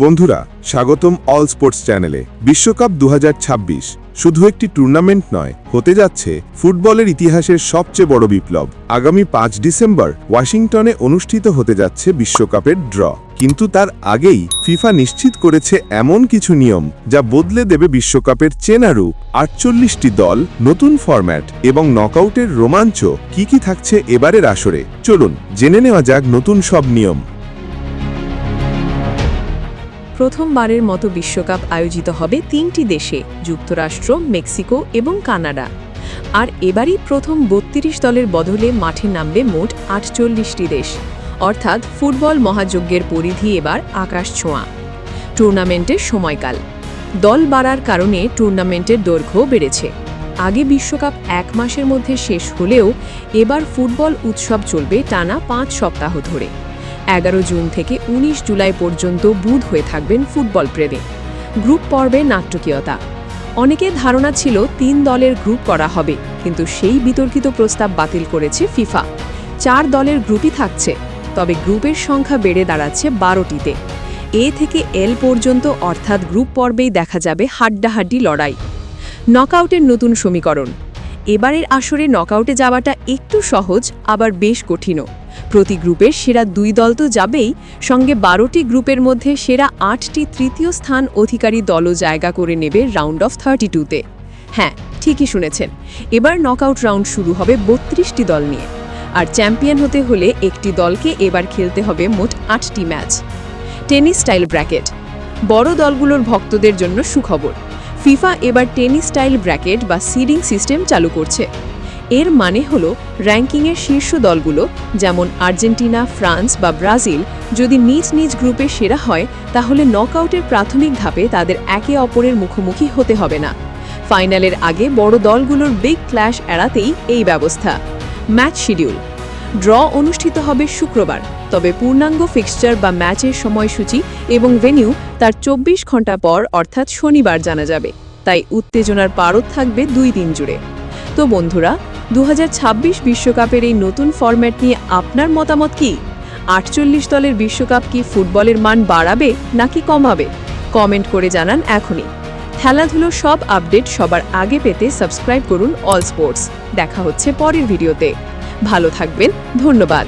বন্ধুরা, স্বাগতম all sports চ্যানেলে বিশ্বকাপ দু হাজার ছাব্বিশ শুধু একটি টুর্নামেন্ট নয়, হতে যাচ্ছে ফুটবলের ইতিহাসের সবচেয়ে বড় বিপ্লব। আগামী পাঁচ ডিসেম্বর ওয়াশিংটনে অনুষ্ঠিত হতে যাচ্ছে বিশ্বকাপের ড্র। কিন্তু তার আগেই ফিফা নিশ্চিত করেছে এমন কিছু নিয়ম যা বদলে দেবে বিশ্বকাপের চেনারু আটচল্লিশটি দল, নতুন ফরম্যাট এবং নকআউটের রোমাঞ্চ কি কি থাকছে এবারের আসরে। চলুন, জেনে নেওয়া যাক নতুন সব নিয়ম। প্রথমবারের মতো বিশ্বকাপ আয়োজিত হবে তিনটি দেশে, যুক্তরাষ্ট্র, মেক্সিকো এবং কানাডা। আর এবারই প্রথম বত্রিশ দলের বদলে মাঠে নামবে মোট আটচল্লিশটি দেশ। অর্থাৎ ফুটবল মহাযজ্ঞের পরিধি এবার আকাশ ছোঁয়া। টুর্নামেন্টের সময়কাল। দল বাড়ার কারণে টুর্নামেন্টের দৈর্ঘ্য বেড়েছে। আগে বিশ্বকাপ এক মাসের মধ্যে শেষ হলেও এবার ফুটবল উৎসব চলবে টানা পাঁচ সপ্তাহ ধরে। এগারো জুন থেকে ১৯ জুলাই পর্যন্ত বুধ হয়ে থাকবেন ফুটবল প্রেমে। গ্রুপ পর্বে নাট্যকীয়তা। অনেকের ধারণা ছিল তিন দলের গ্রুপ করা হবে, কিন্তু সেই বিতর্কিত প্রস্তাব বাতিল করেছে ফিফা। চার দলের গ্রুপই থাকছে, তবে গ্রুপের সংখ্যা বেড়ে দাঁড়াচ্ছে বারোটিতে। এ থেকে এল পর্যন্ত অর্থাৎ গ্রুপ পর্বেই দেখা যাবে হাড্ডাহাড্ডি লড়াই। নকআউটের নতুন সমীকরণ। এবারের আসরে নকআউটে যাওয়াটা একটু সহজ, আবার বেশ কঠিনও। প্রতি গ্রুপের সেরা দুই দল তো যাবেই। সঙ্গে বারোটি গ্রুপের মধ্যে সেরা আটটি তৃতীয় স্থান অধিকারী দলও জায়গা করে নেবে রাউন্ড অফ থার্টি টুতে হ্যাঁ ঠিকই শুনেছেন। এবার নকআউট রাউন্ড শুরু হবে বত্রিশটি দল নিয়ে। আর চ্যাম্পিয়ন হতে হলে একটি দলকে এবার খেলতে হবে মোট আটটি ম্যাচ। Tennis style bracket. বড় দলগুলোর ভক্তদের জন্য সুখবর। ফিফা এবার টেনিস স্টাইল ব্র্যাকেট বা সিডিং সিস্টেম চালু করছে। এর মানে হলো র্যাঙ্কিংয়ের শীর্ষ দলগুলো, যেমন আর্জেন্টিনা, ফ্রান্স বা ব্রাজিল, যদি নিজ নিজ গ্রুপে সেরা হয়, তাহলে নকআউটের প্রাথমিক ধাপে তাদের একে অপরের মুখোমুখি হতে হবে না। ফাইনালের আগে বড় দলগুলোর বিগ ক্ল্যাশ এড়াতেই এই ব্যবস্থা। Match schedule. ড্র অনুষ্ঠিত হবে শুক্রবার, তবে পূর্ণাঙ্গ ফিক্সচার বা ম্যাচের সময়সূচি এবং ভেন্যু তার চব্বিশ ঘণ্টা পর, অর্থাৎ শনিবার জানা যাবে। তাই উত্তেজনার পারদ থাকবে দুই দিন জুড়ে। তো বন্ধুরা দু বিশ্বকাপের এই নতুন ফরম্যাট নিয়ে আপনার মতামত কি? আটচল্লিশ দলের বিশ্বকাপ কি ফুটবলের মান বাড়াবে নাকি কমাবে? কমেন্ট করে জানান এখনই। খেলাধুলো সব আপডেট সবার আগে পেতে সাবস্ক্রাইব করুন অল স্পোর্টস দেখা হচ্ছে পরের ভিডিওতে ভালো থাকবেন, ধন্যবাদ।